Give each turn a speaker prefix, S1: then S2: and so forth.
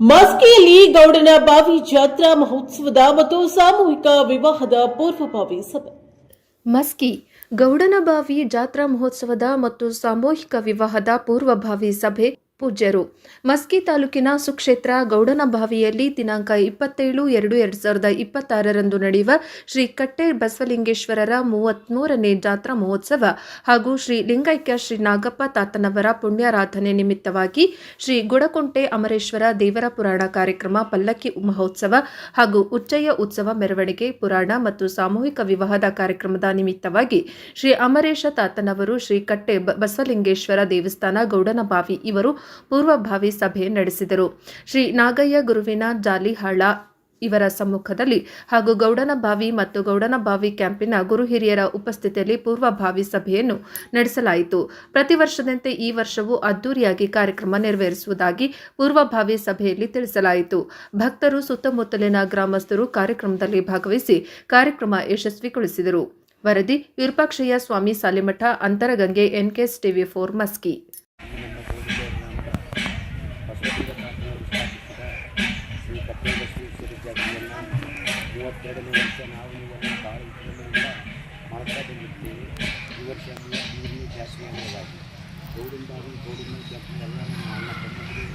S1: ಮಸ್ಕಿಯಲ್ಲಿ ಗೌಡನ ಬಾವಿ ಜಾತ್ರಾ ಮಹೋತ್ಸವದ ಮತ್ತು ಸಾಮೂಹಿಕ ವಿವಾಹದ ಪೂರ್ವಭಾವಿ ಸಭೆ.
S2: ಮಸ್ಕಿ ಗೌಡನಬಾವಿ ಜಾತ್ರಾ ಮಹೋತ್ಸವದ ಮತ್ತು ಸಾಮೂಹಿಕ ವಿವಾಹದ ಪೂರ್ವಭಾವಿ ಸಭೆ ಪೂಜ್ಯರು. ಮಸ್ಕಿ ತಾಲೂಕಿನ ಸುಕ್ಷೇತ್ರ ಗೌಡನಬಾವಿಯಲ್ಲಿ ದಿನಾಂಕ ಇಪ್ಪತ್ತೇಳು ಎರಡು ಎರಡು ಸಾವಿರದ ಇಪ್ಪತ್ತಾರರಂದು ನಡೆಯುವ ಶ್ರೀ ಕಟ್ಟೆ ಬಸವಲಿಂಗೇಶ್ವರರ ಮೂವತ್ಮೂರನೇ ಜಾತ್ರಾ ಮಹೋತ್ಸವ ಹಾಗೂ ಶ್ರೀ ಲಿಂಗೈಕ್ಯ ಶ್ರೀ ನಾಗಪ್ಪ ತಾತನವರ ಪುಣ್ಯಾರಾಧನೆ ನಿಮಿತ್ತವಾಗಿ ಶ್ರೀ ಗುಡಕುಂಟೆ ಅಮರೇಶ್ವರ ದೇವರ ಪುರಾಣ ಕಾರ್ಯಕ್ರಮ, ಪಲ್ಲಕ್ಕಿ ಮಹೋತ್ಸವ ಹಾಗೂ ಉಚ್ಚಯ್ಯ ಉತ್ಸವ ಮೆರವಣಿಗೆ, ಪುರಾಣ ಮತ್ತು ಸಾಮೂಹಿಕ ವಿವಾಹದ ಕಾರ್ಯಕ್ರಮದ ನಿಮಿತ್ತವಾಗಿ ಶ್ರೀ ಅಮರೇಶ ತಾತನವರು ಶ್ರೀ ಕಟ್ಟೆ ಬಸವಲಿಂಗೇಶ್ವರ ದೇವಸ್ಥಾನ ಗೌಡನಬಾವಿ ಇವರು ಪೂರ್ವಭಾವಿ ಸಭೆ ನಡೆಸಿದರು. ಶ್ರೀ ನಾಗಯ್ಯ ಗುರುವಿನ ಜಾಲಿಹಾಳ ಇವರ ಸಮ್ಮುಖದಲ್ಲಿ ಹಾಗೂ ಗೌಡನಬಾವಿ ಮತ್ತು ಗೌಡನಬಾವಿ ಕ್ಯಾಂಪಿನ ಗುರು ಹಿರಿಯರ ಉಪಸ್ಥಿತಿಯಲ್ಲಿ ಪೂರ್ವಭಾವಿ ಸಭೆಯನ್ನು ನಡೆಸಲಾಯಿತು. ಪ್ರತಿ ವರ್ಷದಂತೆ ಈ ವರ್ಷವೂ ಅದ್ದೂರಿಯಾಗಿ ಕಾರ್ಯಕ್ರಮ ನೆರವೇರಿಸುವುದಾಗಿ ಪೂರ್ವಭಾವಿ ಸಭೆಯಲ್ಲಿ ತಿಳಿಸಲಾಯಿತು. ಭಕ್ತರು ಸುತ್ತಮುತ್ತಲಿನ ಗ್ರಾಮಸ್ಥರು ಕಾರ್ಯಕ್ರಮದಲ್ಲಿ ಭಾಗವಹಿಸಿ ಕಾರ್ಯಕ್ರಮ ಯಶಸ್ವಿಗೊಳಿಸಿದರು. ವರದಿ, Virupakshayya Swami Salimath, Antaragange NKS TV four, Maski.
S3: ಜಾತಿಯನ್ನು ಮೂವತ್ತೆರಡನೇ ವರ್ಷ ನಾವು ಇವನ್ನು ಭಾಳ ಮಾಡ್ತಾ ಬಂದಿರ್ತೀವಿ ಈ ವರ್ಷ ಮೂವತ್ತ್ಮೂರನೇ ಜಾತ್ರೆ ಅನ್ನೋದಾಗಿ ಬಾವಿ ಗೌಡಿನ ಜಾತ್ರೆ ಎಲ್ಲ ನಮ್ಮ ಅಣ್ಣ